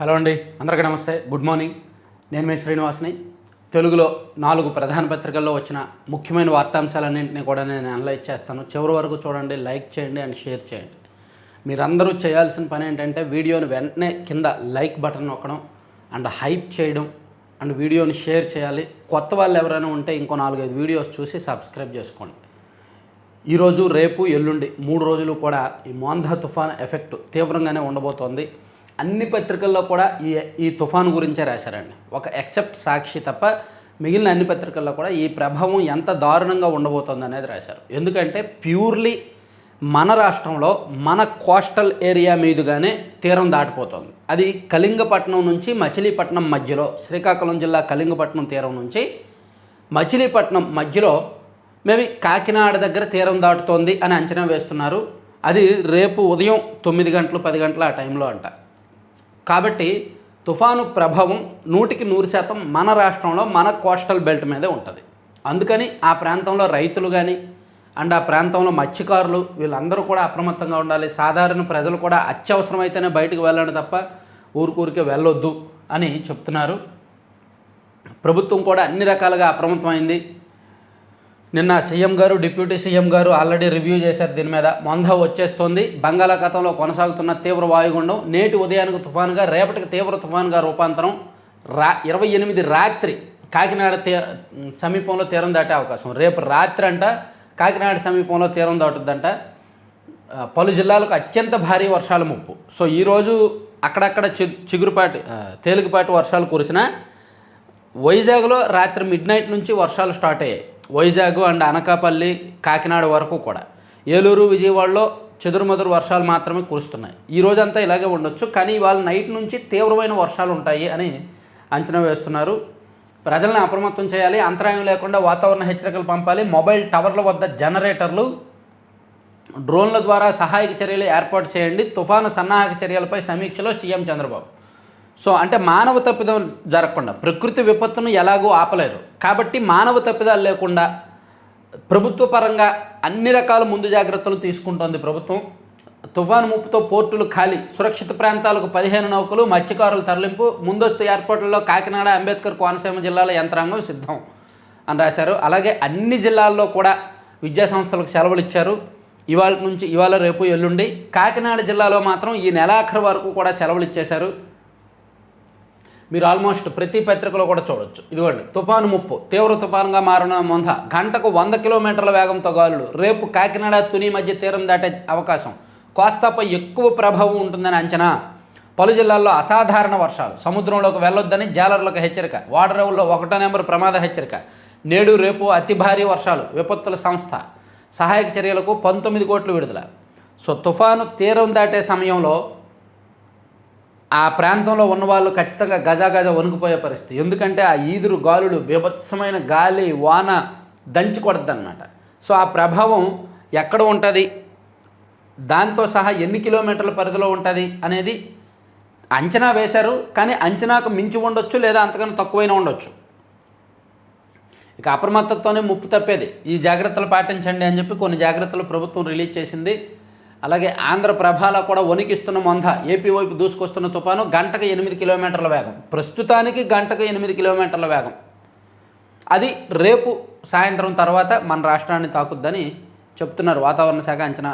Hello అండి అందరికీ నమస్తే. Good morning. నేను మీ శ్రీనివాస్ని. తెలుగులో నాలుగు ప్రధాన పత్రికల్లో వచ్చిన ముఖ్యమైన వార్తాంశాలన్నింటినీ కూడా నేను అనలైజ్ చేస్తాను. చివరి వరకు చూడండి లైక్ చేయండి అండ్ షేర్ చేయండి. మీరందరూ చేయాల్సిన పని ఏంటంటే వీడియోని వెంటనే కింద లైక్ బటన్ నొక్కడం అండ్ హైప్ చేయడం అండ్ వీడియోని షేర్ చేయాలి. కొత్త వాళ్ళు ఎవరైనా ఉంటే ఇంకో నాలుగైదు వీడియోస్ చూసి సబ్స్క్రైబ్ చేసుకోండి. ఈరోజు రేపు ఎల్లుండి మూడు రోజులు కూడా ఈ మోంధా తుఫాన్ ఎఫెక్ట్ తీవ్రంగానే ఉండబోతోంది. అన్ని పత్రికల్లో కూడా ఈ ఈ తుఫాను గురించే రాశారండి. ఒక ఎక్సెప్ట్ సాక్షి తప్ప మిగిలిన అన్ని పత్రికల్లో కూడా ఈ ప్రభావం ఎంత దారుణంగా ఉండబోతుంది అనేది రాశారు. ఎందుకంటే ప్యూర్లీ మన రాష్ట్రంలో మన కోస్టల్ ఏరియా మీదుగానే తీరం దాటిపోతుంది. అది కళింగపట్నం నుంచి మచిలీపట్నం మధ్యలో శ్రీకాకుళం జిల్లా కళింగపట్నం తీరం నుంచి మచిలీపట్నం మధ్యలో మేబీ కాకినాడ దగ్గర తీరం దాటుతోంది అని అంచనా వేస్తున్నారు. అది రేపు ఉదయం తొమ్మిది గంటలు పది గంటల ఆ టైంలో అంట. కాబట్టి తుఫాను ప్రభావం నూటికి నూరు శాతం మన రాష్ట్రంలో మన కోస్టల్ బెల్ట్ మీదే ఉంటుంది. అందుకని ఆ ప్రాంతంలో రైతులు కానీ అండ్ ఆ ప్రాంతంలో మత్స్యకారులు వీళ్ళందరూ కూడా అప్రమత్తంగా ఉండాలి. సాధారణ ప్రజలు కూడా అత్యవసరమైతేనే బయటకు వెళ్ళండి తప్ప ఊరికూరికే వెళ్ళొద్దు అని చెప్తున్నారు. ప్రభుత్వం కూడా అన్ని రకాలుగా అప్రమత్తమైంది. నిన్న సీఎం గారు డిప్యూటీ సీఎం గారు ఆల్రెడీ రివ్యూ చేశారు దీని మీద. మొంద వచ్చేస్తోంది. బంగాళాఖాతంలో కొనసాగుతున్న తీవ్ర వాయుగుండం. నేటి ఉదయానికి తుఫానుగా రేపటికి తీవ్ర తుఫానుగా రూపాంతరం. రా ఇరవై ఎనిమిది రాత్రి కాకినాడ తీ సమీపంలో తీరం దాటే అవకాశం. రేపు రాత్రి అంట కాకినాడ సమీపంలో తీరం దాటుద్దంట. పలు జిల్లాలకు అత్యంత భారీ వర్షాల ముప్పు. సో ఈరోజు అక్కడక్కడ చి చిగురుపాటి తేలికపాటి వర్షాలు కురిసిన వైజాగ్లో రాత్రి మిడ్ నైట్ నుంచి వర్షాలు స్టార్ట్ అయ్యాయి. వైజాగ్ అండ్ అనకాపల్లి కాకినాడ వరకు కూడా. ఏలూరు విజయవాడలో చెదురుమదురు వర్షాలు మాత్రమే కురుస్తున్నాయి. ఈ రోజంతా ఇలాగే ఉండొచ్చు కానీ ఇవాళ నైట్ నుంచి తీవ్రమైన వర్షాలు ఉంటాయి అని అంచనా వేస్తున్నారు. ప్రజలను అప్రమత్తం చేయాలి అంతరాయం లేకుండా వాతావరణ హెచ్చరికలు పంపాలి. మొబైల్ టవర్ల వద్ద జనరేటర్లు డ్రోన్ల ద్వారా సహాయక చర్యలు ఏర్పాటు చేయండి. తుఫాను సన్నాహక చర్యలపై సమీక్షలో సీఎం చంద్రబాబు. సో అంటే మానవ తప్పిదం జరగకుండా ప్రకృతి విపత్తును ఎలాగో ఆపలేరు. కాబట్టి మానవ తప్పిదాలు లేకుండా ప్రభుత్వ పరంగా అన్ని రకాల ముందు జాగ్రత్తలు తీసుకుంటోంది ప్రభుత్వం. తుఫాను ముప్పుతో పోర్టులు ఖాళీ సురక్షిత ప్రాంతాలకు పదిహేను నౌకలు మత్స్యకారుల తరలింపు ముందస్తు ఏర్పాట్లలో కాకినాడ అంబేద్కర్ కోనసీమ జిల్లాల యంత్రాంగం సిద్ధం అని రాశారు. అలాగే అన్ని జిల్లాల్లో కూడా విద్యా సంస్థలకు సెలవులు ఇచ్చారు. ఇవాళ నుంచి ఇవాళ రేపు ఎల్లుండి కాకినాడ జిల్లాలో మాత్రం ఈ నెలాఖరు వరకు కూడా సెలవులు ఇచ్చేశారు. మీరు ఆల్మోస్ట్ ప్రతి పత్రికలో కూడా చూడొచ్చు. ఇదిగోండి తుఫాను ముప్పు తీవ్ర తుఫానుగా మారిన మొంద గంటకు వంద కిలోమీటర్ల వేగంతో గాలులు రేపు కాకినాడ తుని మధ్య తీరం దాటే అవకాశం కోస్తాపై ఎక్కువ ప్రభావం ఉంటుందని అంచనా. పలు జిల్లాల్లో అసాధారణ వర్షాలు సముద్రంలోకి వెళ్ళొద్దని జాలర్లకు హెచ్చరిక వాడరేవుల్లో ఒకటో నెంబర్ ప్రమాద హెచ్చరిక నేడు రేపు అతి భారీ వర్షాలు విపత్తుల సంస్థ సహాయక చర్యలకు పంతొమ్మిది కోట్లు విడుదల. సో తుఫాను తీరం దాటే సమయంలో ఆ ప్రాంతంలో ఉన్న వాళ్ళు ఖచ్చితంగా గజా గజా వణుకుపోయే పరిస్థితి. ఎందుకంటే ఆ ఈదురు గాలులు బీభత్సమైన గాలి వాన దంచి కొడద్దన్నమాట. సో ఆ ప్రభావం ఎక్కడ ఉంటుంది. దాంతో సహా ఎన్ని కిలోమీటర్ల పరిధిలో ఉంటుంది అనేది అంచనా వేశారు. కానీ అంచనాకు మించి ఉండొచ్చు లేదా అంతకన్నా తక్కువైనా ఉండొచ్చు. ఇక అప్రమత్తతోనే ముప్పు తప్పేది. ఈ జాగ్రత్తలు పాటించండి అని చెప్పి కొన్ని జాగ్రత్తలు ప్రభుత్వం రిలీజ్ చేసింది. అలాగే ఆంధ్రప్రభలో కూడా వణికిస్తున్న మొంద ఏపీ వైపు దూసుకొస్తున్న తుఫాను గంటకు ఎనిమిది కిలోమీటర్ల వేగం. ప్రస్తుతానికి గంటకు ఎనిమిది కిలోమీటర్ల వేగం. అది రేపు సాయంత్రం తర్వాత మన రాష్ట్రాన్ని తాకుద్దని చెప్తున్నారు వాతావరణ శాఖ అంచనా.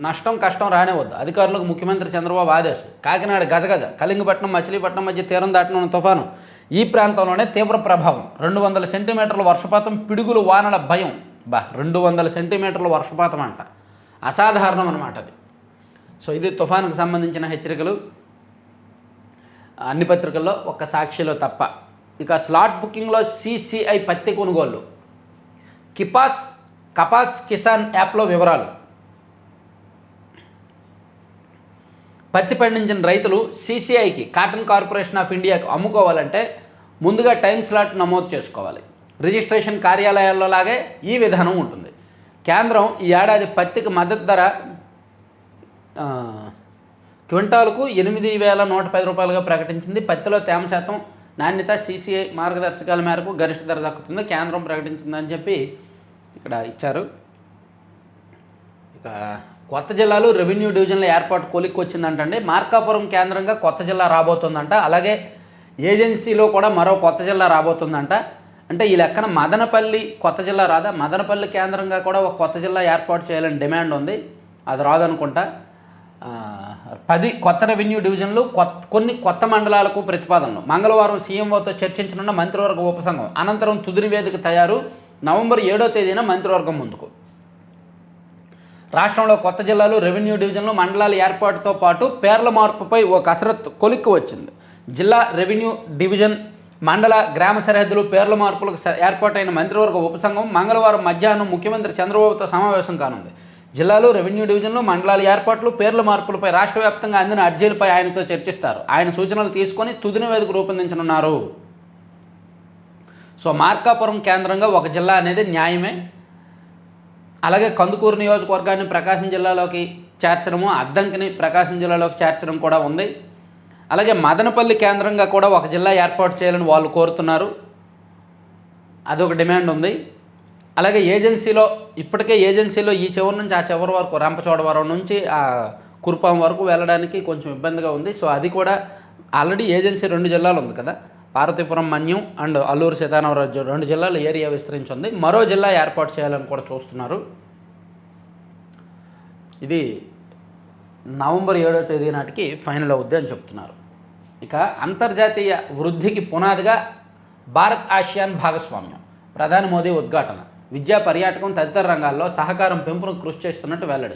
నష్టం కష్టం రానే వద్దు అధికారులకు ముఖ్యమంత్రి చంద్రబాబు ఆదేశం. కాకినాడ గజగజ కళింగపట్నం మచిలీపట్నం మధ్య తీరం దాటిన తుఫాను ఈ ప్రాంతంలోనే తీవ్ర ప్రభావం. రెండు వందల సెంటీమీటర్ల వర్షపాతం పిడుగులు వానల భయం. బా రెండు వందల సెంటీమీటర్ల వర్షపాతం అంట. అసాధారణం అనమాట అది. సో ఇది తుఫానుకు సంబంధించిన హెచ్చరికలు. అన్ని పత్రికల్లో ఒక్క సాక్షిలో తప్ప. ఇక స్లాట్ బుకింగ్లో సిసిఐ పత్తి కొనుగోలు. కిపాస్ కపాస్ కిసాన్ యాప్లో వివరాలు. పత్తి పండించిన రైతులు సీసీఐకి కాటన్ కార్పొరేషన్ ఆఫ్ ఇండియాకు అమ్ముకోవాలంటే ముందుగా టైం స్లాట్ నమోదు చేసుకోవాలి. రిజిస్ట్రేషన్ కార్యాలయాల్లో లాగే ఈ విధానం ఉంటుంది. కేంద్రం ఈ ఏడాది పత్తికి మద్దతు ధర ఆ, క్వింటాలకు ఎనిమిది వేల నూట పది రూపాయలుగా ప్రకటించింది. పత్తిలో తేమ శాతం నాణ్యత సీసీఐ మార్గదర్శకాల మేరకు గరిష్ట ధర దక్కుతుంది. కేంద్రం ప్రకటించిందని చెప్పి ఇక్కడ ఇచ్చారు. ఇక కొత్త జిల్లాలు రెవెన్యూ డివిజన్ల ఏర్పాటు కొలిక్కి వచ్చిందంటండి మార్కాపురం కేంద్రంగా కొత్త జిల్లా రాబోతుందంట. అలాగే ఏజెన్సీలో కూడా మరో కొత్త జిల్లా రాబోతుందంట. అంటే ఈ లెక్కన మదనపల్లి కొత్త జిల్లా రాదా? మదనపల్లి కేంద్రంగా కూడా ఒక కొత్త జిల్లా ఏర్పాటు చేయాలని డిమాండ్ ఉంది. అది రాదనుకుంటా. పది కొత్త రెవెన్యూ డివిజన్లు కొత్త కొన్ని కొత్త మండలాలకు ప్రతిపాదనలు. మంగళవారం సీఎంఓతో చర్చించనున్న మంత్రివర్గ ఉపసంఘం అనంతరం తుది నివేదిక తయారు. నవంబర్ ఏడో తేదీన మంత్రివర్గం ముందుకు. రాష్ట్రంలో కొత్త జిల్లాలు రెవెన్యూ డివిజన్లు మండలాల ఏర్పాటుతో పాటు పేర్ల మార్పుపై ఓ కసరత్తు కొలిక్కి వచ్చింది. జిల్లా రెవెన్యూ డివిజన్ మండల గ్రామ సరిహద్దులు పేర్ల మార్పులకు ఏర్పాటైన మంత్రివర్గ ఉపసంఘం మంగళవారం మధ్యాహ్నం ముఖ్యమంత్రి చంద్రబాబుతో సమావేశం కానుంది. జిల్లాలు రెవెన్యూ డివిజన్లు మండలాల ఏర్పాట్లు పేర్ల మార్పులపై రాష్ట్ర వ్యాప్తంగా అందిన అర్జీలపై ఆయనతో చర్చిస్తారు. ఆయన సూచనలు తీసుకొని తుది నివేదిక రూపొందించనున్నారు. సో మార్కాపురం కేంద్రంగా ఒక జిల్లా అనేది న్యాయమే. అలాగే కందుకూరు నియోజకవర్గాన్ని ప్రకాశం జిల్లాలోకి చేర్చడము అద్దంకిని ప్రకాశం జిల్లాలోకి చేర్చడం కూడా ఉంది. అలాగే మదనపల్లి కేంద్రంగా కూడా ఒక జిల్లా ఏర్పాటు చేయాలని వాళ్ళు కోరుతున్నారు. అదొక డిమాండ్ ఉంది. అలాగే ఏజెన్సీలో ఇప్పటికే ఏజెన్సీలో ఈ చివరి నుంచి ఆ చివరి వరకు రంపచోడవరం నుంచి ఆ కురుపాం వరకు వెళ్ళడానికి కొంచెం ఇబ్బందిగా ఉంది. సో అది కూడా ఆల్రెడీ ఏజెన్సీ రెండు జిల్లాలు ఉంది కదా. పార్వతీపురం మన్యం అండ్ అల్లూరు సీతారామరాజు రెండు జిల్లాల ఏరియా విస్తరించింది. మరో జిల్లా ఏర్పాటు చేయాలని కూడా చూస్తున్నారు. ఇది నవంబర్ ఏడో తేదీ నాటికి ఫైనల్ అవుద్ది అని చెప్తున్నారు. ఇక అంతర్జాతీయ వృద్ధికి పునాదిగా భారత్ ఆసియాన్ భాగస్వామ్యం. ప్రధాని మోదీ ఉద్ఘాటన. విద్యా పర్యాటకం తదితర రంగాల్లో సహకారం పెంపును కృషి చేస్తున్నట్టు వెల్లడి.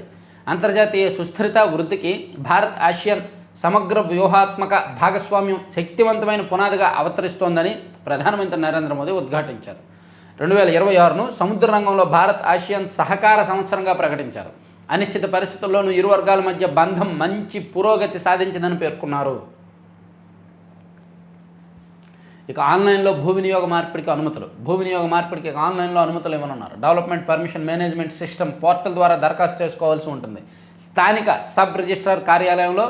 అంతర్జాతీయ సుస్థిరత వృద్ధికి భారత్ ఆసియన్ సమగ్ర వ్యూహాత్మక భాగస్వామ్యం శక్తివంతమైన పునాదిగా అవతరిస్తోందని ప్రధానమంత్రి నరేంద్ర మోదీ ఉద్ఘాటించారు. రెండు వేల ఇరవై ఆరును సముద్ర రంగంలో భారత్ ఆసియన్ సహకార సంవత్సరంగా ప్రకటించారు. అనిశ్చిత పరిస్థితుల్లోనూ ఇరు వర్గాల మధ్య బంధం మంచి పురోగతి సాధించిందని పేర్కొన్నారు. ఇక ఆన్లైన్లో భూ వినియోగ మార్పిడికి అనుమతులు. భూ వినియోగ మార్పిడికి ఆన్లైన్లో అనుమతులు ఇవ్వనున్నారు. Development permission management system portal ద్వారా దరఖాస్తు చేసుకోవాల్సి ఉంటుంది. స్థానిక సబ్ రిజిస్ట్రార్ కార్యాలయంలో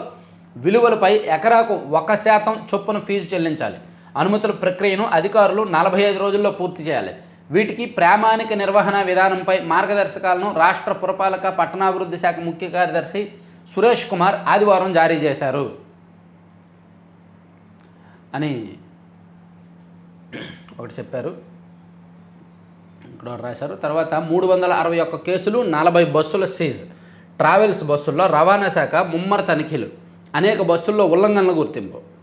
విలువలపై ఎకరాకు ఒక శాతం చొప్పున ఫీజు చెల్లించాలి. అనుమతుల ప్రక్రియను అధికారులు నలభై ఐదు రోజుల్లో పూర్తి చేయాలి. వీటికి ప్రామాణిక నిర్వహణ విధానంపై మార్గదర్శకాలను రాష్ట్ర పురపాలక పట్టణాభివృద్ధి శాఖ ముఖ్య కార్యదర్శి సురేష్ కుమార్ ఆదివారం జారీ చేశారు. అని ఒకటి చెప్పారు. ఇక్కడ రాశారు. తర్వాత మూడు వందల అరవై ఒక్క కేసులు నలభై బస్సుల సీజ్. ట్రావెల్స్ బస్సుల్లో రవాణా శాఖ ముమ్మర తనిఖీలు. అనేక బస్సుల్లో ఉల్లంఘనలు గుర్తింపు.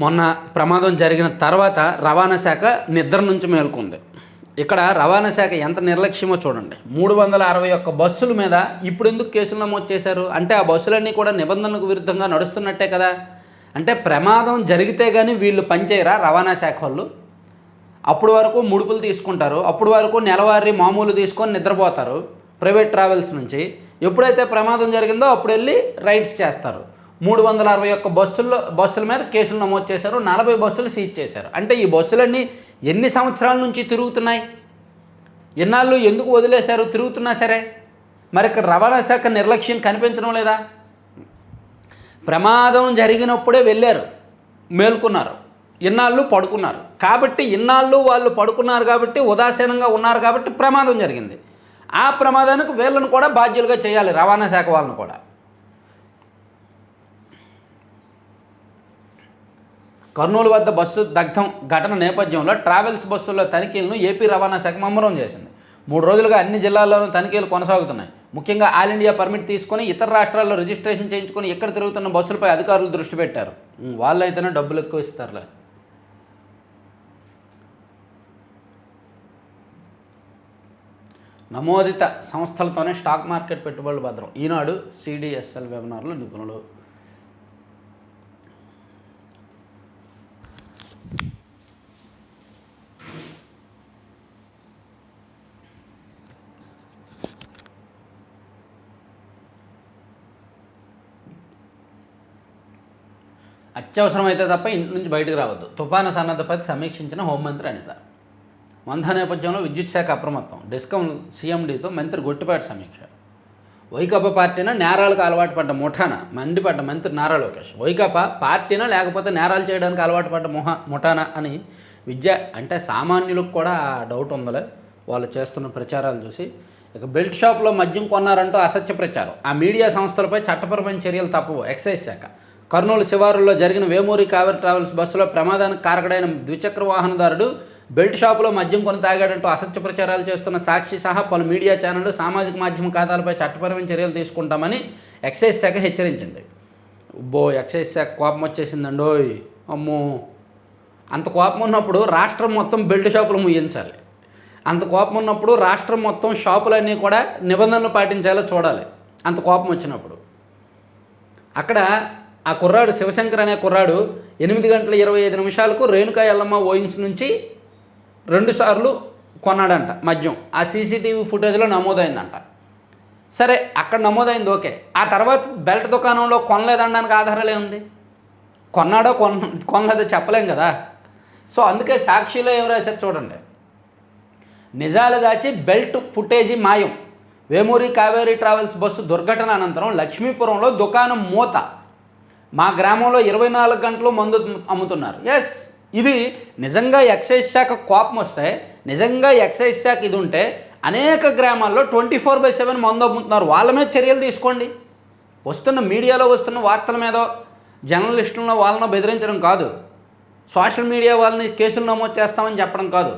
మొన్న ప్రమాదం జరిగిన తర్వాత రవాణా శాఖ నిద్ర నుంచి మేల్కొంది. ఇక్కడ రవాణా శాఖ ఎంత నిర్లక్ష్యమో చూడండి. మూడు వందల అరవై ఒక్క బస్సుల మీద ఇప్పుడు ఎందుకు కేసులు నమోదు చేశారు? అంటే ఆ బస్సులన్నీ కూడా నిబంధనలకు విరుద్ధంగా నడుస్తున్నట్టే కదా? అంటే ప్రమాదం జరిగితే కానీ వీళ్ళు పనిచేయరా రవాణా శాఖ వాళ్ళు? అప్పుడు వరకు ముడుపులు తీసుకుంటారు. అప్పుడు వరకు నెలవారీ మామూలు తీసుకొని నిద్రపోతారు. ప్రైవేట్ ట్రావెల్స్ నుంచి. ఎప్పుడైతే ప్రమాదం జరిగిందో అప్పుడు వెళ్ళి రైడ్స్ చేస్తారు. మూడు వందల అరవై ఒక్క బస్సుల్లో బస్సుల మీద కేసులు నమోదు చేశారు. నలభై బస్సులు సీజ్ చేశారు. అంటే ఈ బస్సులన్నీ ఎన్ని సంవత్సరాల నుంచి తిరుగుతున్నాయి? ఎన్నాళ్ళు ఎందుకు వదిలేశారు? తిరుగుతున్నా సరే. మరి ఇక్కడ రవాణా శాఖ నిర్లక్ష్యం కనిపించడం లేదా? ప్రమాదం జరిగినప్పుడే వెళ్ళారు. మేల్కొన్నారు. ఇన్నాళ్ళు పడుకున్నారు. కాబట్టి ఇన్నాళ్ళు వాళ్ళు పడుకున్నారు కాబట్టి ఉదాసీనంగా ఉన్నారు కాబట్టి ప్రమాదం జరిగింది. ఆ ప్రమాదానికి వీళ్ళను కూడా బాధ్యులుగా చేయాలి. రవాణా శాఖ వాళ్ళని కూడా. కర్నూలు వద్ద బస్సు దగ్ధం ఘటన నేపథ్యంలో ట్రావెల్స్ బస్సుల్లో తనిఖీలను ఏపీ రవాణా శాఖ ముమ్మరం చేసింది. మూడు రోజులుగా అన్ని జిల్లాల్లోనూ తనిఖీలు కొనసాగుతున్నాయి. ముఖ్యంగా ఆల్ ఇండియా పర్మిట్ తీసుకొని ఇతర రాష్ట్రాల్లో రిజిస్ట్రేషన్ చేయించుకొని ఇక్కడ తిరుగుతున్న బస్సులపై అధికారులు దృష్టి పెట్టారు. వాళ్ళైతేనే డబ్బులు ఎక్కువ ఇస్తారులే. నమోదిత సంస్థలతోనే స్టాక్ మార్కెట్ పెట్టుబడులు భద్రం. ఈనాడు సిడిఎస్ఎల్ వెబినార్లు నిపుణులు అత్యవసరమైతే తప్ప ఇంటి నుంచి బయటకు రావద్దు. తుఫాను సన్నద్ధపై సమీక్షించిన హోంమంత్రి అనిత. వంద నేపథ్యంలో విద్యుత్ శాఖ అప్రమత్తం. డిస్కం సీఎండీతో మంత్రి గొట్టిపాటి సమీక్ష. వైకాపా పార్టీనా నేరాలకు అలవాటు పడ్డ ముఠాన? మండిపడ్డ మంత్రి నారా లోకేష్. వైకాపా పార్టీనా లేకపోతే నేరాలు చేయడానికి అలవాటు పడ్డ ముహ ముఠానా అని విద్య అంటే సామాన్యులకు కూడా డౌట్ ఉందలే. వాళ్ళు చేస్తున్న ప్రచారాలు చూసి ఇక బెల్ట్ షాప్లో మద్యం కొన్నారంటూ అసత్య ప్రచారం. ఆ మీడియా సంస్థలపై చట్టపరమైన చర్యలు తప్పవు. ఎక్సైజ్ శాఖ. కర్నూలు శివారులో జరిగిన వేమూరి కావేరి ట్రావెల్స్ బస్సులో ప్రమాదానికి కారకుడైన ద్విచక్ర వాహనదారుడు బెల్ట్ షాపులో మద్యం కొని తాగాడంటూ అసత్య ప్రచారాలు చేస్తున్న సాక్షి సహా పలు మీడియా ఛానళ్ళు సామాజిక మాధ్యమ ఖాతాలపై చట్టపరమైన చర్యలు తీసుకుంటామని ఎక్సైజ్ శాఖ హెచ్చరించింది. బో ఎక్సైజ్ శాఖ కోపం వచ్చేసిందండోయ్ అమ్మో. అంత కోపం ఉన్నప్పుడు రాష్ట్రం మొత్తం బెల్ట్ షాపులు ముయించాలి. అంత కోపం ఉన్నప్పుడు రాష్ట్రం మొత్తం షాపులన్నీ కూడా నిబంధనలు పాటించాలో చూడాలి. అంత కోపం వచ్చినప్పుడు. అక్కడ ఆ కుర్రాడు శివశంకర్ అనే కుర్రాడు ఎనిమిది గంటల ఇరవై ఐదు నిమిషాలకు రేణుకా ఎల్లమ్మ ఓయిన్స్ నుంచి రెండు సార్లు కొన్నాడంట మద్యం. ఆ సీసీటీవీ ఫుటేజ్లో నమోదైందంట. సరే అక్కడ నమోదైంది ఓకే. ఆ తర్వాత బెల్ట్ దుకాణంలో కొనలేదనడానికి ఆధారాలే ఉంది కొన్నాడో కొన కొనలేదో చెప్పలేం కదా. సో అందుకే సాక్షిలో ఏం రాశారు చూడండి. నిజాలు దాచి బెల్ట్ ఫుటేజీ మాయం. వేమూరి కావేరీ ట్రావెల్స్ బస్సు దుర్ఘటన అనంతరం లక్ష్మీపురంలో దుకాణం మూత. మా గ్రామంలో ఇరవై నాలుగు గంటలు మందు అమ్ముతున్నారు. ఎస్ ఇది నిజంగా ఎక్సైజ్ శాఖ కోపం వస్తే నిజంగా ఎక్సైజ్ శాఖ ఇది ఉంటే అనేక గ్రామాల్లో ట్వంటీ ఫోర్ బై సెవెన్ మందు అమ్ముతున్నారు. వాళ్ళ మీద చర్యలు తీసుకోండి. వస్తున్న మీడియాలో వస్తున్న వార్తల మీద జర్నలిస్టులను వాళ్ళను బెదిరించడం కాదు. సోషల్ మీడియా వాళ్ళని కేసులు నమోదు చేస్తామని చెప్పడం కాదు.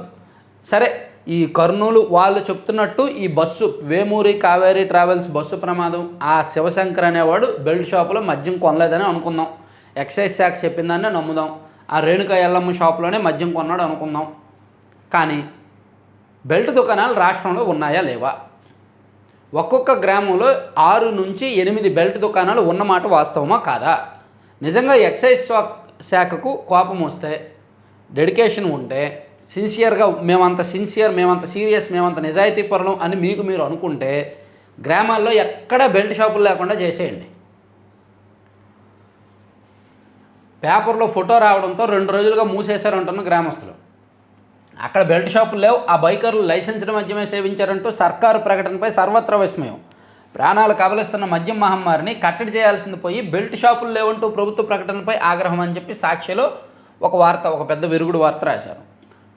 సరే ఈ కర్నూలు వాళ్ళు చెప్తున్నట్టు ఈ bus Vemuri Kaveri travels bus ప్రమాదం ఆ శివశంకర్ అనేవాడు బెల్ట్ షాపులో మద్యం కొనలేదని అనుకుందాం. ఎక్సైజ్ శాఖ చెప్పిందాన్ని నమ్ముదాం. ఆ రేణుక ఎల్లమ్మ షాపులోనే మద్యం కొన్నాడు అనుకుందాం. కానీ బెల్ట్ దుకాణాలు రాష్ట్రంలో ఉన్నాయా లేవా? ఒక్కొక్క గ్రామంలో ఆరు నుంచి ఎనిమిది బెల్ట్ దుకాణాలు ఉన్నమాట వాస్తవమా కాదా? నిజంగా ఎక్సైజ్ శాఖకు కోపం వస్తే డెడికేషన్ ఉంటే సిన్సియర్గా మేమంత సిన్సియర్ మేమంత సీరియస్ మేమంత నిజాయితీ పరులం అని మీకు మీరు అనుకుంటే గ్రామాల్లో ఎక్కడ బెల్ట్ షాపులు లేకుండా చేసేయండి. పేపర్లో ఫోటో రావడంతో రెండు రోజులుగా మూసేశారంటున్న గ్రామస్తులు. అక్కడ బెల్ట్ షాపులు లేవు ఆ బైకర్లు లైసెన్స్డ్ మద్యమే సేవించారంటూ సర్కారు ప్రకటనపై సర్వత్ర విస్మయం. ప్రాణాలు కబలిస్తున్న మద్యం మహమ్మారిని కట్టడి చేయాల్సింది పోయి బెల్ట్ షాపులు లేవంటూ ప్రభుత్వ ప్రకటనపై ఆగ్రహం అని చెప్పి సాక్షిలో ఒక వార్త ఒక పెద్ద విరుగుడు వార్త రాశారు.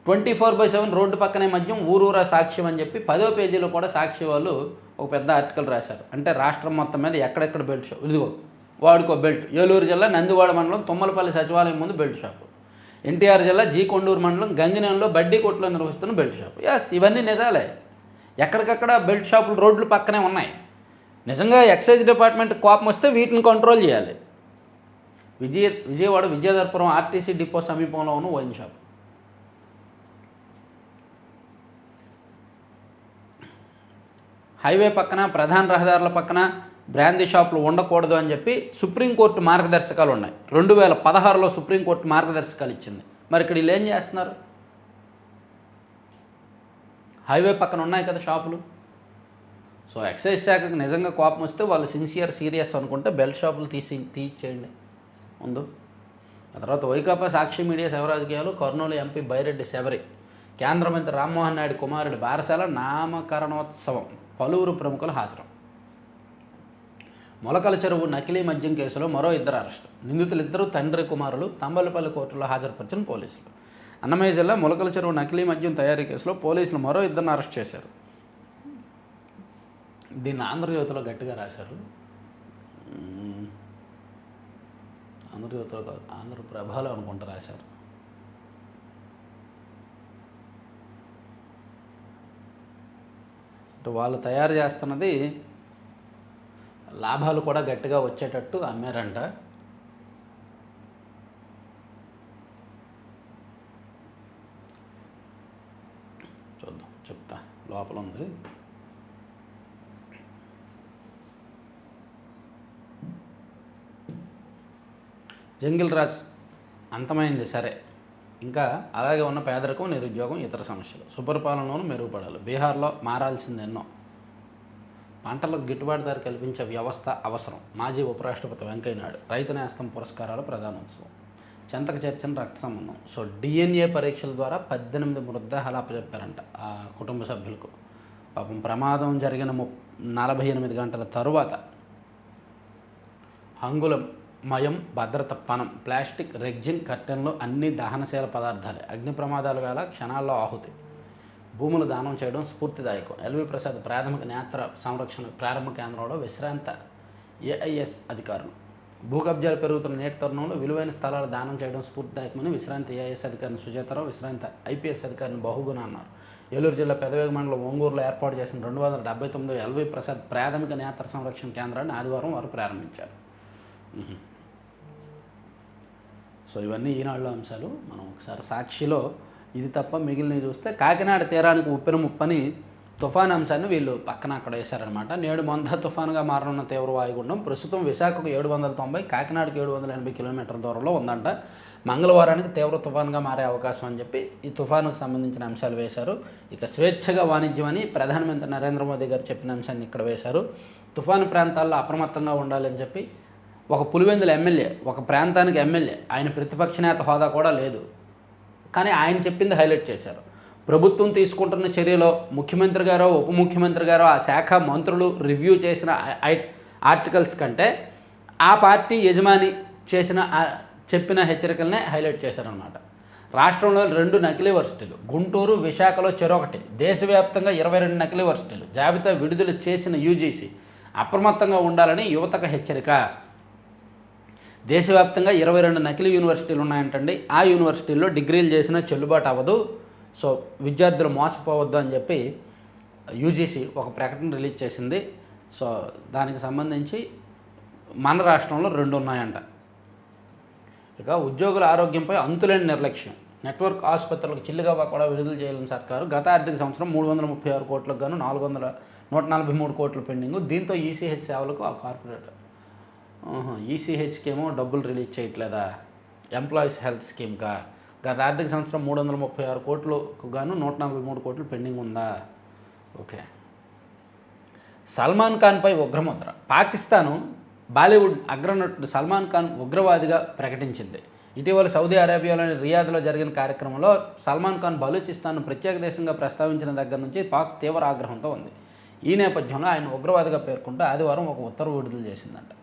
Twenty four by seven road పక్కనే మద్యం ఊరూరా సాక్ష్యం అని చెప్పి పదో పేజీలో కూడా సాక్షి వాళ్ళు ఒక పెద్ద ఆర్టికల్ రాశారు. అంటే రాష్ట్రం మొత్తం మీద ఎక్కడెక్కడ బెల్ట్ షాప్? ఇదిగో వాడుకో బెల్ట్. ఏలూరు జిల్లా నందివాడ మండలం తుమ్మలపల్లి సచివాలయం ముందు బెల్ట్ షాపు. ఎన్టీఆర్ జిల్లా జీ కొండూరు మండలం గంగినంలో బడ్డీ కొట్లో నిర్వహిస్తున్న బెల్ట్ షాప్. ఎస్ ఇవన్నీ నిజాలే. ఎక్కడికక్కడ బెల్ట్ షాపులు రోడ్లు పక్కనే ఉన్నాయి. నిజంగా ఎక్సైజ్ డిపార్ట్మెంట్ కోపం వస్తే వీటిని కంట్రోల్ చేయాలి. విజయ విజయవాడ విజయదర్పురం ఆర్టీసీ డిపో సమీపంలో ఉన్న వైన్ షాప్. హైవే పక్కన ప్రధాన రహదారుల పక్కన బ్రాందీ షాపులు ఉండకూడదు అని చెప్పి సుప్రీంకోర్టు మార్గదర్శకాలు ఉన్నాయి. రెండు వేల పదహారులో సుప్రీంకోర్టు మార్గదర్శకాలు ఇచ్చింది. మరి ఇక్కడ వీళ్ళు ఏం చేస్తున్నారు? హైవే పక్కన ఉన్నాయి కదా షాపులు. సో ఎక్సైజ్ శాఖకు నిజంగా కోపం వస్తే వాళ్ళు సిన్సియర్ సీరియస్ అనుకుంటే బెల్ట్ షాపులు తీసి తీయించేయండి ముందు. ఆ తర్వాత వైకాపా సాక్షి మీడియా శివరాజకీయాలు కర్నూలు ఎంపీ బైరెడ్డి శబరి కేంద్ర మంత్రి రామ్మోహన్ నాయుడు కుమారుడు బారసాల నామకరణోత్సవం. పలువురు ప్రముఖులు హాజరు. మొలకల చెరువు నకిలీ మద్యం కేసులో మరో ఇద్దరు అరెస్టు. నిందితులిద్దరూ తండ్రి కుమారులు తంబలపల్లి కోర్టులో హాజరుపరిచిన పోలీసులు. అన్నమయ్య జిల్లా మొలకల చెరువు నకిలీ మద్యం తయారీ కేసులో పోలీసులు మరో ఇద్దరిని అరెస్ట్ చేశారు. దీన్ని ఆంధ్రజ్యోతిలో గట్టిగా రాశారు. ఆంధ్రజ్యోతిలో కాదు ఆంధ్రప్రభలో అనుకుంటూ రాశారు. వాళ్ళు తయారు చేస్తున్నది లాభాలు కూడా గట్టిగా వచ్చేటట్టు అమ్మారంట. చూద్దాం చెప్తా లోపల ఉంది జంగిల్ రాజ్ అంతమైంది సరే. ఇంకా అలాగే ఉన్న పేదరికం నిరుద్యోగం ఇతర సమస్యలు. సుపరిపాలనను మెరుగుపడాలి. బీహార్లో మారాల్సింది ఎన్నో. పంటలకు గిట్టుబాటు ధర కల్పించే వ్యవస్థ అవసరం. మాజీ ఉపరాష్ట్రపతి వెంకయ్యనాయుడు రైతు నేస్తం పురస్కారాలు ప్రధానోత్సవం. చెంతక చర్చన రక్త సంబంధం. సో డిఎన్ఏ పరీక్షల ద్వారా పద్దెనిమిది మృతదేహాలు అప్పచెప్పారంట ఆ కుటుంబ సభ్యులకు. పాపం ప్రమాదం జరిగిన ము నలభై ఎనిమిది గంటల తరువాత అంగుళం మయం భద్రత పనం ప్లాస్టిక్ రెగ్జిన్ కర్టెన్లు అన్ని దహనశీల పదార్థాలే. అగ్ని ప్రమాదాల వేళ క్షణాల్లో ఆహుతి. భూములు దానం చేయడం స్ఫూర్తిదాయకం. ఎల్వి ప్రసాద్ ప్రాథమిక నేత్ర సంరక్షణ ప్రారంభ కేంద్రంలో విశ్రాంత ఏఐఎస్ అధికారులు. భూ కబ్జాలు పెరుగుతున్న నేటి తరుణంలో విలువైన స్థలాలు దానం చేయడం స్ఫూర్తిదాయకమని విశ్రాంతి ఏఐఎస్ అధికారిని సుజాతరావు విశ్రాంత ఐపీఎస్ అధికారిని బహుగుణ అన్నారు. ఏలూరు జిల్లా పెదవేగ మండలం ఒంగూరులో ఏర్పాటు చేసిన రెండు వందల డెబ్బై తొమ్మిది ఎల్వి ప్రసాద్ ప్రాథమిక నేత్ర సంరక్షణ కేంద్రాన్ని ఆదివారం వారు ప్రారంభించారు. సో ఇవన్నీ ఈనాడులో అంశాలు. మనం ఒకసారి సాక్షిలో ఇది తప్ప మిగిలినవి చూస్తే కాకినాడ తీరానికి ఉప్పిన ముప్పని తుఫాన్ అంశాన్ని వీళ్ళు పక్కన అక్కడ వేశారనమాట నేడు మంద తుఫాన్గా మారనున్న తీవ్ర వాయుగుండం ప్రస్తుతం విశాఖకు ఏడు వందల తొంభై కాకినాడకు ఏడు వందల ఎనభై కిలోమీటర్ల దూరంలో ఉందంట. మంగళవారానికి తీవ్ర తుఫాన్గా మారే అవకాశం అని చెప్పి ఈ తుఫానుకు సంబంధించిన అంశాలు వేశారు. ఇక స్వేచ్ఛగా వాణిజ్యం అని ప్రధానమంత్రి నరేంద్ర మోదీ గారు చెప్పిన అంశాన్ని ఇక్కడ వేశారు. తుఫాను ప్రాంతాల్లో అప్రమత్తంగా ఉండాలని చెప్పి ఒక పులివెందుల ఎమ్మెల్యే ఒక ప్రాంతానికి ఎమ్మెల్యే ఆయన ప్రతిపక్ష నేత హోదా కూడా లేదు. కానీ ఆయన చెప్పింది హైలైట్ చేశారు. ప్రభుత్వం తీసుకుంటున్న చర్యలో ముఖ్యమంత్రి గారో ఉప ముఖ్యమంత్రి గారో ఆ శాఖ మంత్రులు రివ్యూ చేసిన ఐ- ఆర్టికల్స్ కంటే ఆ పార్టీ యజమాని చేసిన చెప్పిన హెచ్చరికలనే హైలైట్ చేశారనమాట రాష్ట్రంలో రెండు నకిలీ వర్సిటీలు గుంటూరు విశాఖలో చెరొకటి దేశవ్యాప్తంగా ఇరవై రెండు నకిలీ వర్సిటీలు జాబితా విడుదల చేసిన యూజీసీ అప్రమత్తంగా ఉండాలని యువతకు హెచ్చరిక. దేశవ్యాప్తంగా ఇరవై రెండు నకిలీ యూనివర్సిటీలు ఉన్నాయంటండి. ఆ యూనివర్సిటీల్లో డిగ్రీలు చేసినా చెల్లుబాటు అవ్వదు. సో విద్యార్థులు మోసపోవద్దు అని చెప్పి యూజీసీ ఒక ప్రకటన రిలీజ్ చేసింది. సో దానికి సంబంధించి మన రాష్ట్రంలో రెండు ఉన్నాయంట. ఇక ఉద్యోగుల ఆరోగ్యంపై అంతులేని నిర్లక్ష్యం. నెట్వర్క్ ఆసుపత్రులకు చిల్లుగా కూడా విడుదల చేయాలని సర్కారు గత ఆర్థిక సంవత్సరం మూడు వందల ముప్పై ఆరు కోట్లకు గాను నాలుగు వందల నూట నలభై మూడు కోట్ల పెండింగ్. దీంతో ఈసీహెచ్ సేవలకు ఆ కార్పొరేట్ ఈసీహెచ్కి ఏమో డబ్బులు రిలీజ్ చేయట్లేదా? ఎంప్లాయీస్ హెల్త్ స్కీమ్కా గత ఆర్థిక సంవత్సరం మూడు వందల ముప్పై ఆరు కోట్లకు గాను నూట నలభై మూడు కోట్లు పెండింగ్ ఉందా? ఓకే. సల్మాన్ ఖాన్పై ఉగ్రముద్ర. పాకిస్తాను బాలీవుడ్ అగ్రనటుడు సల్మాన్ ఖాన్ ఉగ్రవాదిగా ప్రకటించింది. ఇటీవల సౌదీ అరేబియాలోని రియాద్లో జరిగిన కార్యక్రమంలో సల్మాన్ ఖాన్ బలూచిస్తాన్ను ప్రత్యేక దేశంగా ప్రస్తావించిన దగ్గర నుంచి పాక్ తీవ్ర ఆగ్రహంతో ఉంది. ఈ నేపథ్యంలో ఆయన ఉగ్రవాదిగా పేర్కొంటూ ఆదివారం ఒక ఉత్తర్వు విడుదల చేసిందంట.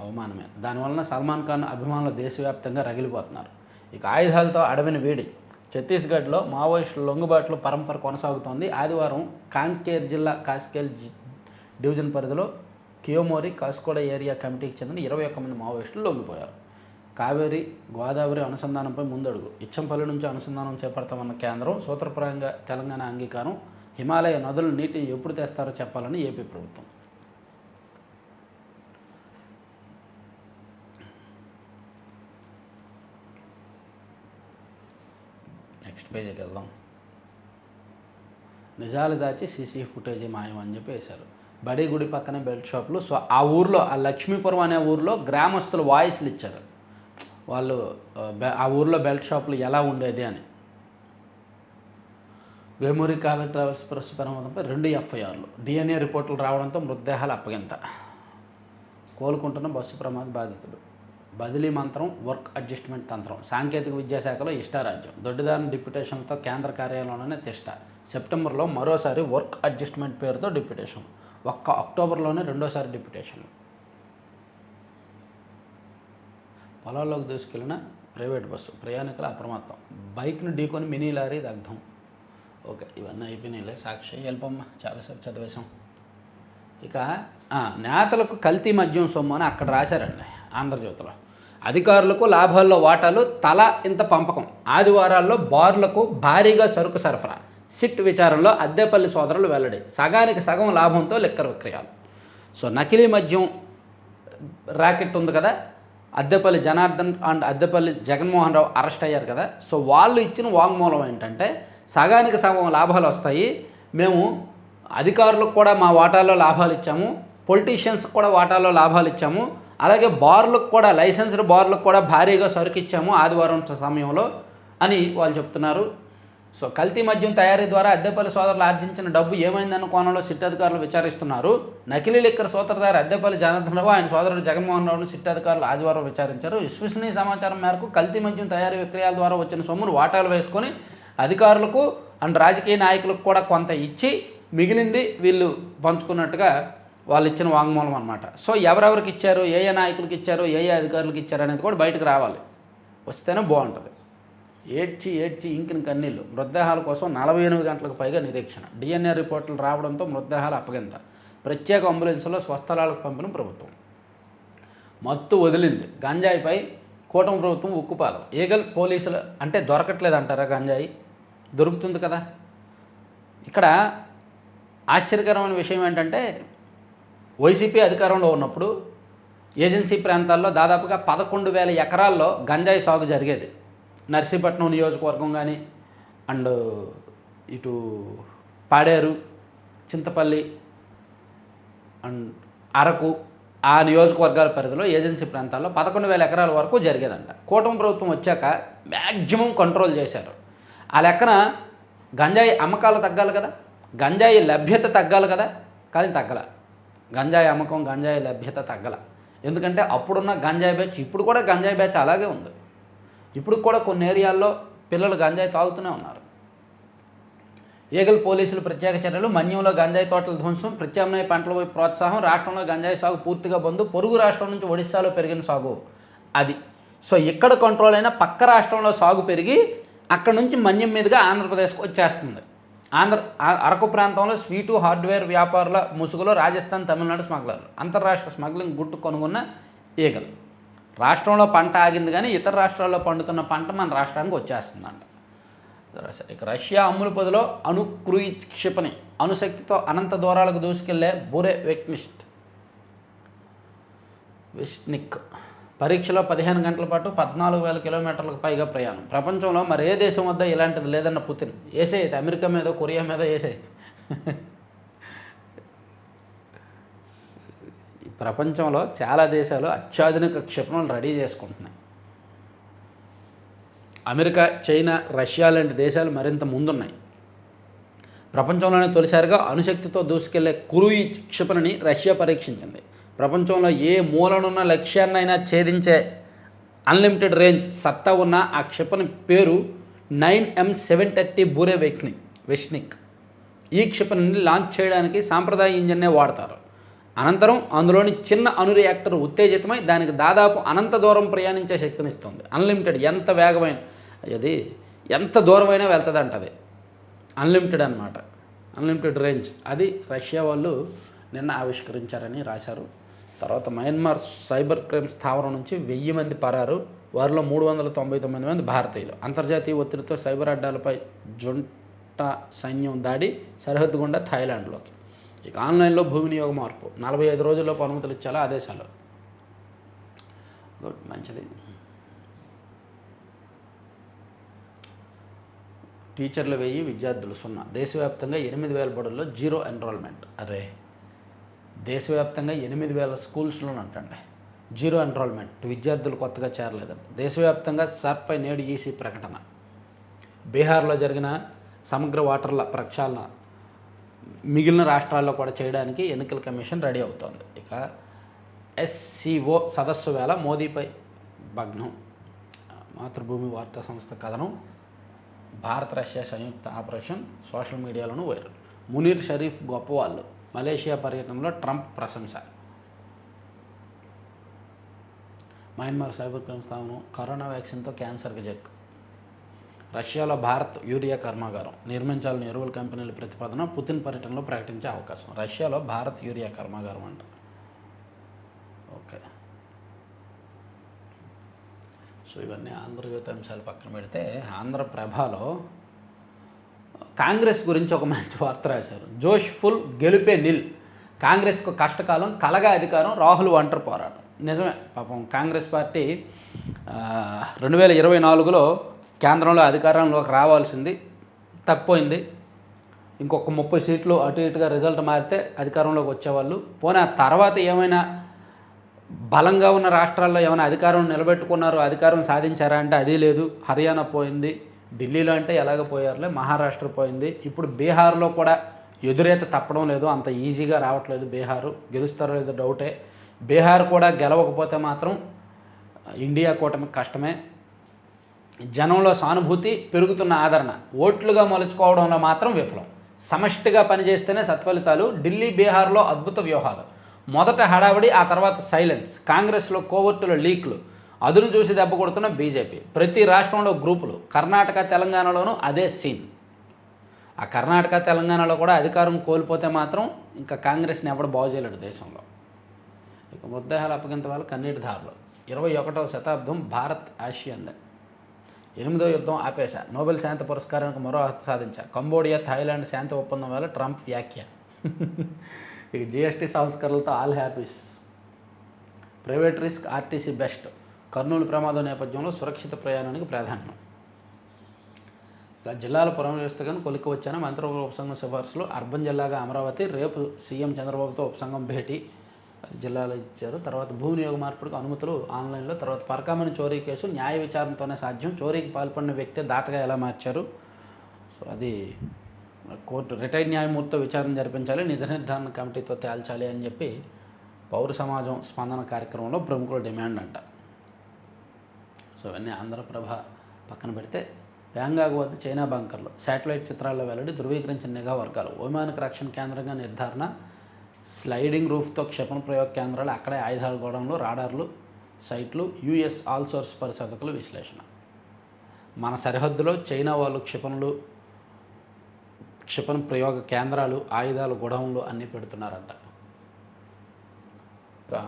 అవమానమే. దానివలన సల్మాన్ ఖాన్ అభిమానులు దేశవ్యాప్తంగా రగిలిపోతున్నారు. ఇక ఆయుధాలతో అడవిని వేడి ఛత్తీస్గఢ్లో మావోయిస్టుల లొంగుబాట్లు పరంపర కొనసాగుతోంది. ఆదివారం కాంకేర్ జిల్లా కాస్కేల్ డివిజన్ పరిధిలో కియోమోరి కాస్కోడ ఏరియా కమిటీకి చెందిన ఇరవై ఒక్క మంది మావోయిస్టులు లొంగిపోయారు. కావేరి గోదావరి అనుసంధానంపై ముందడుగు. ఇచ్చంపల్లి నుంచి అనుసంధానం చేపడతామన్న కేంద్రం సూత్రప్రాయంగా తెలంగాణ అంగీకారం. హిమాలయ నదుల నీటిని ఎప్పుడు తెస్తారో చెప్పాలని ఏపీ ప్రభుత్వం. పేజీకి వెళ్దాం. నిజాలు దాచి సీసీ ఫుటేజ్ మాయం అని చెప్పి వేశారు. బడి గుడి పక్కనే బెల్ట్ షాపులు. సో ఆ ఊర్లో ఆ లక్ష్మీపురం అనే ఊర్లో గ్రామస్తులు వాయిస్లు ఇచ్చారు. వాళ్ళు ఆ, ఊర్లో బెల్ట్ షాపులు ఎలా ఉండేది అని. వేమూరి కావ్య ట్రావెల్స్ ప్రెస్ ప్రమాదంపై రెండు ఎఫ్ఐఆర్లు. డిఎన్ఏ రిపోర్టులు రావడంతో మృతదేహాలు అప్పగింత. కోలుకుంటున్న బస్సు ప్రమాద బాధితుడు. బదిలీ మంత్రం వర్క్ అడ్జస్ట్మెంట్ తంత్రం. సాంకేతిక విద్యాశాఖలో ఇష్టారాజ్యం. దొడ్డిదారుని డిప్యుటేషన్తో కేంద్ర కార్యాలయంలోనే తిష్ట. సెప్టెంబర్లో మరోసారి వర్క్ అడ్జస్ట్మెంట్ పేరుతో డిప్యుటేషన్. ఒక్క అక్టోబర్లోనే రెండోసారి డిప్యుటేషన్ పొలాల్లోకి దూసుకెళ్ళిన ప్రైవేట్ బస్సు ప్రయాణికుల అప్రమత్తం. బైక్ను ఢీకొని మినీ లారీ దగ్ధం. ఓకే ఇవన్నీ అయిపోయినాయిలే. సాక్షి వెళ్ళిపోమ్మా చాలాసేపు చదివేశాం. ఇక నేతలకు కల్తీ మద్యం సొమ్ము అని అక్కడ రాశారండి ఆంధ్రజ్యోతిలో. అధికారులకు లాభాల్లో వాటాలు తల ఇంత పంపకం. ఆదివారాల్లో బార్లకు భారీగా సరుకు సరఫరా. సిట్ విచారణలో అద్దెపల్లి సోదరులు వెల్లడి. సగానికి సగం లాభంతో లెక్కర విక్రయాలు. సో నకిలీ మద్యం ర్యాకెట్ ఉంది కదా? అద్దెపల్లి జనార్దన్ అండ్ అద్దెపల్లి జగన్మోహన్ రావు అరెస్ట్ అయ్యారు కదా? సో వాళ్ళు ఇచ్చిన వాంగ్మూలం ఏంటంటే సగానికి సగం లాభాలు వస్తాయి. మేము అధికారులకు కూడా మా వాటాలో లాభాలు ఇచ్చాము. పొలిటీషియన్స్కి కూడా వాటాలో లాభాలు ఇచ్చాము. అలాగే బార్లకు కూడా లైసెన్స్డ్ బార్లకు కూడా భారీగా సరుకు ఇచ్చాము ఆదివారం సమయంలో అని వాళ్ళు చెప్తున్నారు. సో కల్తీ మద్యం తయారీ ద్వారా అద్దెపల్లి సోదరులు ఆర్జించిన డబ్బు ఏమైందన్న కోణంలో సిట్ అధికారులు విచారిస్తున్నారు. నకిలీ లిక్కర్ సూత్రధారి అద్దెపల్లి జనార్దన్ రావు ఆయన సోదరుడు జగన్మోహన్ రావును సిట్ అధికారులు ఆదివారం విచారించారు. విశ్వసనీయ సమాచారం మేరకు కల్తీ మద్యం తయారీ విక్రయాల ద్వారా వచ్చిన సొమ్మును వాటాలు వేసుకొని అధికారులకు అండ్ రాజకీయ నాయకులకు కూడా కొంత ఇచ్చి మిగిలింది వీళ్ళు పంచుకున్నట్టుగా వాళ్ళు ఇచ్చిన వాంగ్మూలం అనమాట సో ఎవరెవరికి ఇచ్చారు ఏ ఏ నాయకులకి ఇచ్చారు ఏ ఏ అధికారులకు ఇచ్చారు అనేది కూడా బయటకు రావాలి. వస్తేనే బాగుంటుంది. ఏడ్చి ఏడ్చి ఇంకిన కన్నీళ్ళు. మృతదేహాల కోసం నలభై ఎనిమిది గంటలకు పైగా నిరీక్షణ. డిఎన్ఏ రిపోర్టులు రావడంతో మృతదేహాలు అప్పగింత. ప్రత్యేక అంబులెన్సులో స్వస్థలాలకు పంపిన ప్రభుత్వం. మత్తు వదిలింది. గంజాయిపై కూటమి ప్రభుత్వం ఉక్కుపాలం ఈగల్ పోలీసులు అంటే దొరకట్లేదు అంటారా గంజాయి? దొరుకుతుంది కదా. ఇక్కడ ఆశ్చర్యకరమైన విషయం ఏంటంటే వైసీపీ అధికారంలో ఉన్నప్పుడు ఏజెన్సీ ప్రాంతాల్లో దాదాపుగా పదకొండు వేల ఎకరాల్లో గంజాయి సాగు జరిగేది. నర్సీపట్నం నియోజకవర్గం కానీ అండ్ ఇటు పాడేరు చింతపల్లి అండ్ అరకు ఆ నియోజకవర్గాల పరిధిలో ఏజెన్సీ ప్రాంతాల్లో పదకొండు వేల ఎకరాల వరకు జరిగేదంట. కూటమి ప్రభుత్వం వచ్చాక మ్యాక్సిమం కంట్రోల్ చేశారు. ఆ లెక్కన గంజాయి అమ్మకాలు తగ్గాలి కదా గంజాయి లభ్యత తగ్గాలి కదా కానీ తగ్గల. గంజాయి అమ్మకం గంజాయి లభ్యత తగ్గల. ఎందుకంటే అప్పుడున్న గంజాయి బ్యాచ్ ఇప్పుడు కూడా గంజాయి బ్యాచ్ అలాగే ఉంది. ఇప్పుడు కూడా కొన్ని ఏరియాల్లో పిల్లలు గంజాయి తాగుతూనే ఉన్నారు. ఈగల్ పోలీసులు ప్రత్యేక చర్యలు మన్యంలో గంజాయి తోటల ధ్వంసం ప్రత్యామ్నాయ పంటల ప్రోత్సాహం రాష్ట్రంలో గంజాయి సాగు పూర్తిగా బంద్ పొరుగు రాష్ట్రం నుంచి ఒడిశాలో పెరిగిన సాగు అది. సో ఇక్కడ కంట్రోల్ అయినా పక్క రాష్ట్రంలో సాగు పెరిగి అక్కడ నుంచి మన్యం మీదుగా ఆంధ్రప్రదేశ్కి వచ్చేస్తుంది. ఆంధ్ర అరకు ప్రాంతంలో స్వీటు హార్డ్వేర్ వ్యాపారుల ముసుగులో రాజస్థాన్ తమిళనాడు స్మగ్లర్లు. అంతర్రాష్ట్ర స్మగ్లింగ్ గుట్టు కొనుగొన్న ఈగలు. రాష్ట్రంలో పంట ఆగింది కానీ ఇతర రాష్ట్రాల్లో పండుతున్న పంట మన రాష్ట్రానికి వచ్చేస్తుందంట. ఇక రష్యా అమ్ములు పొదిలో అనుక్రూయిజ్ క్షిపణి అణుశక్తితో అనంత దూరాలకు దూసుకెళ్ళే బురే వెక్నిస్ట్. విస్నిక్ పరీక్షలో పదిహేను గంటల పాటు పద్నాలుగు వేల కిలోమీటర్లకు పైగా ప్రయాణం. ప్రపంచంలో మరి ఏ దేశం వద్ద ఇలాంటిది లేదన్న పుతిన్. వేసే అయితే అమెరికా మీద కొరియా మీద వేసే ప్రపంచంలో చాలా దేశాలు అత్యాధునిక క్షిపణులు రెడీ చేసుకుంటున్నాయి. అమెరికా చైనా రష్యా లాంటి దేశాలు మరింత ముందున్నాయి. ప్రపంచంలోనే తొలిసారిగా అణుశక్తితో దూసుకెళ్ళే క్రూయిజ్ క్షిపణిని రష్యా పరీక్షించింది. ప్రపంచంలో ఏ మూలనున్న లక్ష్యాన్నైనా ఛేదించే అన్లిమిటెడ్ రేంజ్ సత్తా ఉన్న ఆ క్షిపణి పేరు nine M seven thirty Burevestnik వెష్నిక్. ఈ క్షిపణిని లాంచ్ చేయడానికి సాంప్రదాయ ఇంజన్నే వాడతారు. అనంతరం అందులోని చిన్న అణు రియాక్టర్ ఉత్తేజితమై దానికి దాదాపు అనంత దూరం ప్రయాణించే శక్తినిస్తుంది అన్లిమిటెడ్ ఎంత వేగమైన అది ఎంత దూరమైనా వెళ్తుంది అంటది అన్లిమిటెడ్ అనమాట అన్లిమిటెడ్ రేంజ్. అది రష్యా వాళ్ళు నిన్న ఆవిష్కరించారని రాశారు. తర్వాత మయన్మార్ సైబర్ క్రైమ్ స్థావరం నుంచి వెయ్యి మంది పరారు. వారిలో మూడు వందల తొంభై తొమ్మిది మంది భారతీయులు. అంతర్జాతీయ ఒత్తిడితో సైబర్ అడ్డాలపై జుంట సైన్యం దాడి సరిహద్దు గుండా థాయిలాండ్లోకి. ఇక ఆన్లైన్లో భూ వినియోగ మార్పు. నలభై ఐదు రోజుల్లో అనుమతులు ఇచ్చేలా ఆదేశాలు. గుడ్ మంచిది. టీచర్లు వెయ్యి విద్యార్థులు సున్నా. దేశవ్యాప్తంగా ఎనిమిది వేల బడుల్లో జీరో ఎన్రోల్మెంట్. అరే! దేశవ్యాప్తంగా ఎనిమిది వేల స్కూల్స్లో అంటండి. Zero enrolment. విద్యార్థులు కొత్తగా చేరలేదండి దేశవ్యాప్తంగా సర్పై నేడు ఈసీ ప్రకటన. బీహార్లో జరిగిన సమగ్ర ఓటర్ల ప్రక్షాళన మిగిలిన రాష్ట్రాల్లో కూడా చేయడానికి ఎన్నికల కమిషన్ రెడీ అవుతోంది. ఇక ఎస్సీఓ సదస్సు వేళ మోదీపై భగ్నం. మాతృభూమి వార్తా సంస్థ కథనం. భారత రష్యా సంయుక్త ఆపరేషన్ సోషల్ మీడియాలోనూ వైరల్. మునీర్ షరీఫ్ గొప్పవాళ్ళు. మలేషియా పర్యటనలో ట్రంప్ ప్రశంస. మయన్మార్ సైబర్ క్రైమ్ స్థావరం కరోనా వ్యాక్సిన్తో క్యాన్సర్కి జక్. రష్యాలో భారత్ యూరియా కర్మాగారం. నిర్మించాలని ఎరువుల కంపెనీల ప్రతిపాదన పుతిన్ పర్యటనలో ప్రకటించే అవకాశం. రష్యాలో భారత్ యూరియా కర్మాగారం అంట. ఓకే. సో ఇవన్నీ ఆంధ్రజ్యోతి అంశాలు పక్కన పెడితే ఆంధ్రప్రభలో కాంగ్రెస్ గురించి ఒక మంచి వార్త రాశారు. జోష్ ఫుల్ గెలుపే నిల్. కాంగ్రెస్కు కష్టకాలం కలగా అధికారం రాహుల్ ఒంటరి పోరాటం. నిజమే. పాపం కాంగ్రెస్ పార్టీ రెండు వేల ఇరవై నాలుగులో కేంద్రంలో అధికారంలోకి రావాల్సింది తప్పిపోయింది. ఇంకొక ముప్పై సీట్లు అటు ఇటుగా రిజల్ట్ మారితే అధికారంలోకి వచ్చేవాళ్ళు. పోనీ ఆ తర్వాత ఏమైనా బలంగా ఉన్న రాష్ట్రాల్లో ఏమైనా అధికారం నిలబెట్టుకున్నారు అధికారం సాధించారా అంటే అది లేదు. హర్యానా పోయింది. ఢిల్లీలో అంటే ఎలాగ పోయారులే మహారాష్ట్ర పోయింది. ఇప్పుడు బీహార్లో కూడా ఎదురేత తప్పడం లేదు అంత ఈజీగా రావట్లేదు బీహారు. గెలుస్తారో లేదో డౌటే. బీహార్ కూడా గెలవకపోతే మాత్రం ఇండియా కూటమి కష్టమే. జనంలో సానుభూతి పెరుగుతున్న ఆదరణ ఓట్లుగా మలుచుకోవడంలో మాత్రం విఫలం. సమష్టిగా పనిచేస్తేనే సత్ఫలితాలు ఢిల్లీ బీహార్లో అద్భుత వ్యూహాలు. మొదట హడావిడి ఆ తర్వాత సైలెన్స్. కాంగ్రెస్లో కోవర్టుల లీక్లు. అదును చూసి దెబ్బ కొడుతున్న బీజేపీ. ప్రతి రాష్ట్రంలో గ్రూపులు. కర్ణాటక తెలంగాణలోనూ అదే సీన్. ఆ కర్ణాటక తెలంగాణలో కూడా అధికారం కోల్పోతే మాత్రం ఇంకా కాంగ్రెస్ని ఎవడు బాగు చేయలేడు దేశంలో. ఇక మృతదేహాలు అప్పగింత వాళ్ళు కన్నీటి దారులు ఇరవై ఒకటవ శతాబ్దం భారత్ ఆసియంది. ఎనిమిదో యుద్ధం ఆపేశా. నోబెల్ శాంతి పురస్కారానికి మరో అర్హత సాధించా. కంబోడియా థాయిలాండ్ శాంతి ఒప్పందం వల్ల ట్రంప్ వ్యాఖ్య. ఇక GST సంస్కరణలతో all happies. Private risk RTC best. Kurnool ప్రమాదం నేపథ్యంలో సురక్షిత ప్రయాణానికి ప్రాధాన్యం. ఇక జిల్లాల పునర్వ్యవస్థగా కొలిక్కి వచ్చాను. మంత్రివర్గ ఉపసంఘం సిఫార్సులు అర్బన్ జిల్లాగా అమరావతి రేపు సీఎం చంద్రబాబుతో ఉపసంఘం భేటీ జిల్లాలో ఇచ్చారు. తర్వాత భూ వినియోగ మార్పులకు అనుమతులు ఆన్లైన్లో తర్వాత పరకామణి చోరీ కేసు న్యాయ విచారణతోనే సాధ్యం. చోరీకి పాల్పడిన వ్యక్తి దాతగా ఎలా మార్చారు? సో అది కోర్టు రిటైర్డ్ న్యాయమూర్తితో విచారణ జరిపించాలి నిజ నిర్ధారణ కమిటీతో తేల్చాలి అని చెప్పి పౌర సమాజం స్పందన కార్యక్రమంలో ప్రముఖుల డిమాండ్ అంట. సో ఇవన్నీ ఆంధ్రప్రభ పక్కన పెడితే ప్యాంగాగ్ వద్ద చైనా బంకర్లు. శాటిలైట్ చిత్రాల్లో వెల్లడి ధృవీకరించిన నిఘా వర్గాలు. వైమానిక రక్షణ కేంద్రంగా నిర్ధారణ. స్లైడింగ్ రూఫ్తో క్షిపణ ప్రయోగ కేంద్రాలు అక్కడే ఆయుధాల గోడంలో రాడార్లు సైట్లు యుఎస్ ఆల్ సోర్స్ పరిశోధకులు విశ్లేషణ. మన సరిహద్దులో చైనా వాళ్ళు క్షిపణులు క్షిపణ ప్రయోగ కేంద్రాలు ఆయుధాల గొడవలు అన్నీ పెడుతున్నారంట. ఇంకా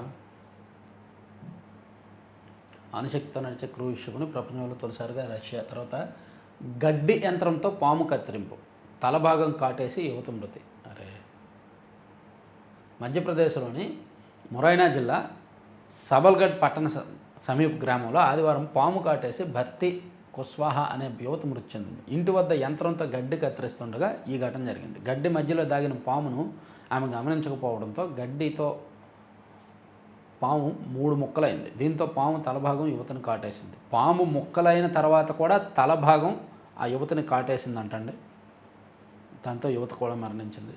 అణుశక్తితో నడిచే క్రూజ్ షిప్ను ప్రపంచంలో తొలిసారిగా రష్యా తర్వాత గడ్డి యంత్రంతో పాము కత్తిరింపు తల భాగం కాటేసి యువత మృతి. అరే. మధ్యప్రదేశ్లోని మొరైనా జిల్లా సబల్గఢ్ పట్టణ స- సమీప గ్రామంలో ఆదివారం పాము కాటేసి భర్తీ కుస్వాహా అనే యువత మృతి చెందింది. ఇంటి వద్ద యంత్రంతో గడ్డి కత్తిరిస్తుండగా ఈ ఘటన జరిగింది. గడ్డి మధ్యలో దాగిన పామును ఆమె గమనించకపోవడంతో గడ్డితో పాము మూడు ముక్కలైంది. దీంతో పాము తలభాగం యువతని కాటేసింది. పాము ముక్కలైన తర్వాత కూడా తలభాగం ఆ యువతని కాటేసింది అంటండి దాంతో యువత కూడా మరణించింది.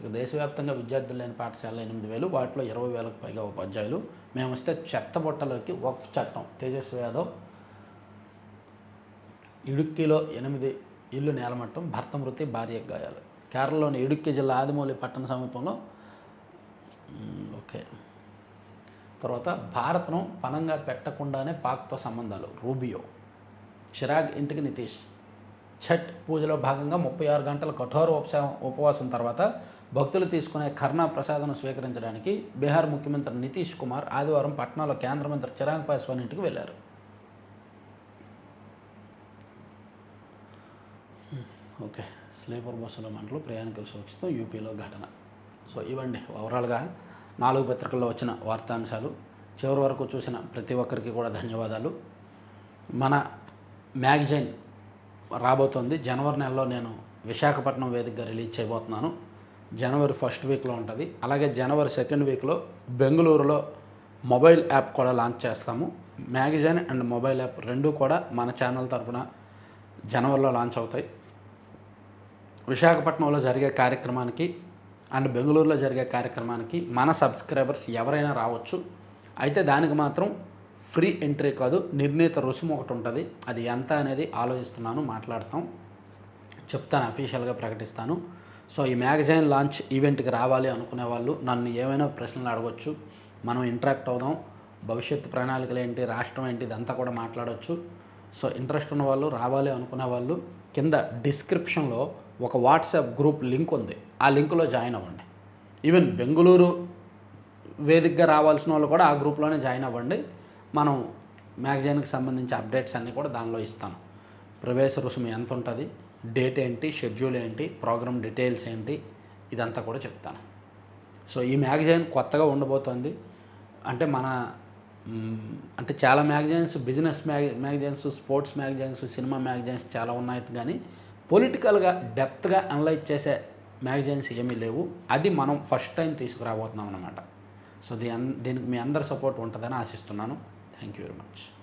ఇక దేశవ్యాప్తంగా విద్యార్థులు లేని పాఠశాల ఎనిమిది వేలు వాటిలో ఇరవై వేలకు పైగా ఉపాధ్యాయులు. మేము వస్తే చెత్త బుట్టలోకి వక్ఫ్ చట్టం తేజస్వి యాదవ్. ఇడుక్కిలో ఎనిమిది ఇల్లు నేలమట్టం భర్త మృతి భార్య గాయాలు. కేరళలోని ఇడుక్కి జిల్లా ఆదిమూలి పట్టణ సమీపంలో ఓకే. తర్వాత భారత్ను పనంగా పెట్టకుండానే పాక్తో సంబంధాలు. రూబియో. చిరాగ్ ఇంటికి నితీష్. ఛట్ పూజలో భాగంగా ముప్పై ఆరు గంటల కఠోర ఉపసా ఉపవాసం తర్వాత భక్తులు తీసుకునే కర్ణా ప్రసాదం స్వీకరించడానికి బీహార్ ముఖ్యమంత్రి నితీష్ కుమార్ ఆదివారం పట్నాలో కేంద్ర మంత్రి చిరాగ్ పాస్వాన్ ఇంటికి వెళ్ళారు. ఓకే. స్లీపర్ బస్సులో మంటలు ప్రయాణికులు సురక్షితం యూపీలో ఘటన. సో ఇవ్వండి ఓవరాల్గా నాలుగు పత్రికల్లో వచ్చిన వార్తాంశాలు. చివరి వరకు చూసిన ప్రతి ఒక్కరికి కూడా ధన్యవాదాలు. మన మ్యాగజైన్ రాబోతోంది. జనవరి నెలలో నేను విశాఖపట్నం వేదికగా రిలీజ్ చేయబోతున్నాను. జనవరి ఫస్ట్ వీక్లో ఉంటుంది. అలాగే జనవరి సెకండ్ వీక్లో బెంగళూరులో మొబైల్ యాప్ కూడా లాంచ్ చేస్తాము. మ్యాగజైన్ అండ్ మొబైల్ యాప్ రెండు కూడా మన ఛానల్ తరపున జనవరిలో లాంచ్ అవుతాయి. విశాఖపట్నంలో జరిగే కార్యక్రమానికి అండ్ బెంగళూరులో జరిగే కార్యక్రమానికి మన సబ్స్క్రైబర్స్ ఎవరైనా రావచ్చు. అయితే దానికి మాత్రం ఫ్రీ ఎంట్రీ కాదు నిర్ణీత రుసుము ఒకటి ఉంటుంది. అది ఎంత అనేది ఆలోచిస్తున్నాను మాట్లాడతాం. చెప్తాను అఫీషియల్గా ప్రకటిస్తాను. సో ఈ మ్యాగజైన్ లాంచ్ ఈవెంట్కి రావాలి అనుకునే వాళ్ళు నన్ను ఏమైనా ప్రశ్నలు అడగొచ్చు. మనం ఇంటరాక్ట్ అవుదాం. భవిష్యత్తు ప్రణాళికలు ఏంటి రాష్ట్రం ఏంటి ఇదంతా కూడా మాట్లాడవచ్చు సో ఇంట్రెస్ట్ ఉన్న వాళ్ళు రావాలి అనుకునే వాళ్ళు కింద డిస్క్రిప్షన్లో ఒక వాట్సాప్ గ్రూప్ లింక్ ఉంది. ఆ లింక్లో జాయిన్ అవ్వండి. ఈవెన్ బెంగళూరు వేదికగా రావాల్సిన వాళ్ళు కూడా ఆ గ్రూప్లోనే జాయిన్ అవ్వండి. మనం మ్యాగజైన్కి సంబంధించి అప్డేట్స్ అన్నీ కూడా దానిలో ఇస్తాను. ప్రవేశ రుసుము ఎంత ఉంటుంది డేట్ ఏంటి షెడ్యూల్ ఏంటి ప్రోగ్రామ్ డీటెయిల్స్ ఏంటి ఇదంతా కూడా చెప్తాను. సో ఈ మ్యాగజైన్ కొత్తగా ఉండబోతోంది. అంటే మన అంటే చాలా magazines business మ్యాగ magazines sports magazines cinema magazines చాలా ఉన్నాయి. కానీ పొలిటికల్గా డెప్త్గా అనలైజ్ చేసే మ్యాగజైన్స్ ఏమీ లేవు. అది మనం ఫస్ట్ టైం తీసుకురాబోతున్నాం అనమాట సో దీ దీనికి మీ అందరి సపోర్ట్ ఉంటుందని ఆశిస్తున్నాను. Thank you very much.